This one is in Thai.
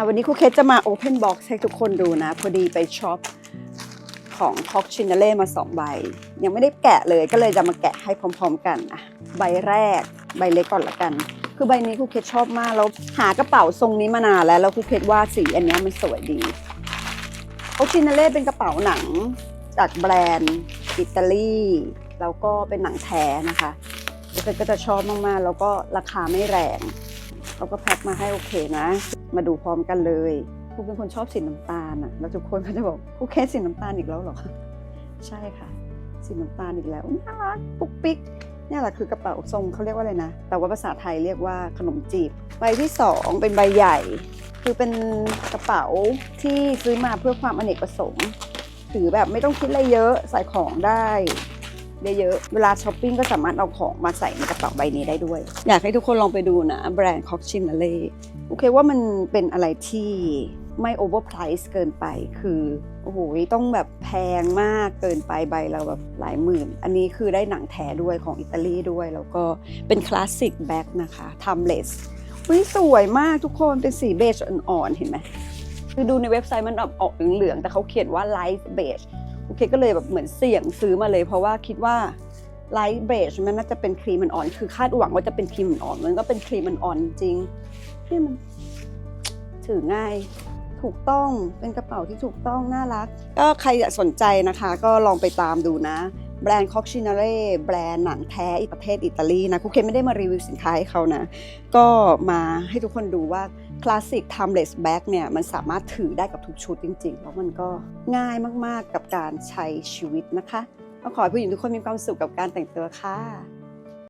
วันนี้ครูเคสจะมา Open Box ให้ทุกคนดูนะ พอดีไปช็อปของท็อกชินเล่มา 2 ใบ ยังไม่ได้แกะเลยก็เลยจะมาแกะให้พร้อม ๆ กันอะใบแรก ใบเล็กก่อนละกัน คือใบนี้ครูเคสชอบมากแล้วหากระเป๋าทรงนี้มานานแล้วแล้วครูเคสว่าสีอันนี้มันสวยดีท็อกชินเล่เป็นกระเป๋าหนังจากแบรนด์อิตาลีแล้วก็เป็นหนังแท้นะคะครูเคสก็จะชอบมากๆ แล้วก็ราคาไม่แรง เขาก็แพ็คมาให้โอเคนะ มาดูพร้อมกันเลยครูเป็นคนชอบสีน้ำตาลอะแล้วทุกคนก็จะบอกครูแค่สีน้ำตาลอีกแล้วหรอ ใช่ค่ะ สีน้ำตาลอีกแล้วน่ารักปุ๊กปิ๊กเนี่ยแหละคือกระเป๋าทรงเขาเรียกว่าอะไรนะ แต่ว่าภาษาไทยเรียกว่าขนมจีบ ใบที่สองเป็นใบใหญ่ คือเป็นกระเป๋าที่ซื้อมาเพื่อความอเนกประสงค์ ถือแบบไม่ต้องคิดอะไรเยอะใส่ของได้ เยอะๆเวลาช้อปปิ้งก็สามารถเอาของมาใส่ในกระเป๋าใบนี้ได้ด้วย อยากให้ทุกคนลองไปดูนะ แบรนด์คอกชิน a เล่โอเคว่ามันเป็นอะไรที่ไม่โอเวอร์ไพรส์เกินไปคือ โอ้โหต้องแบบแพงมากเกินไปใบเราแบบหลายหมื่น อันนี้คือได้หนังแท้ด้วยของอิตาลีด้วย แล้วก็เป็นคลาสสิกแบ็กนะคะทำเลสอุ้ยสวยมากทุกคนเป็นสีเบจอ่อนๆเห็นไหมคือดูในเว็บไซต์มันออกออกเหลืองๆแต่เขาเขียนว่า light beige โอเคก็เลยแบบเหมือนเสี่ยงซื้อมาเลย เพราะว่าคิดว่าไลท์เบรชมันน่าจะเป็นครีมมันอ่อน คือคาดหวังว่าจะเป็นครีมมันอ่อน มันก็เป็นครีมมันอ่อนจริงเนี่ยมันถือง่ายถูกต้องเป็นกระเป๋าที่ถูกต้องน่ารัก ก็ใครสนใจนะคะ ก็ลองไปตามดูนะ แบรนด์คอกชินาเร่แบรนด์หนังแท้อีกประเทศอิตาลีนะคุกเคนไม่ได้มารีวิวสินค้าให้เขานะ ก็มาให้ทุกคนดูว่าคลาสสิก timeless bag เนี่ยมันสามารถถือได้กับทุกชุดจริง ๆ แล้วมันก็ง่ายมากๆกับการใช้ชีวิตนะคะก็ขอให้ผู้หญิงทุกคนมีความสุขกับการแต่งตัวค่ะ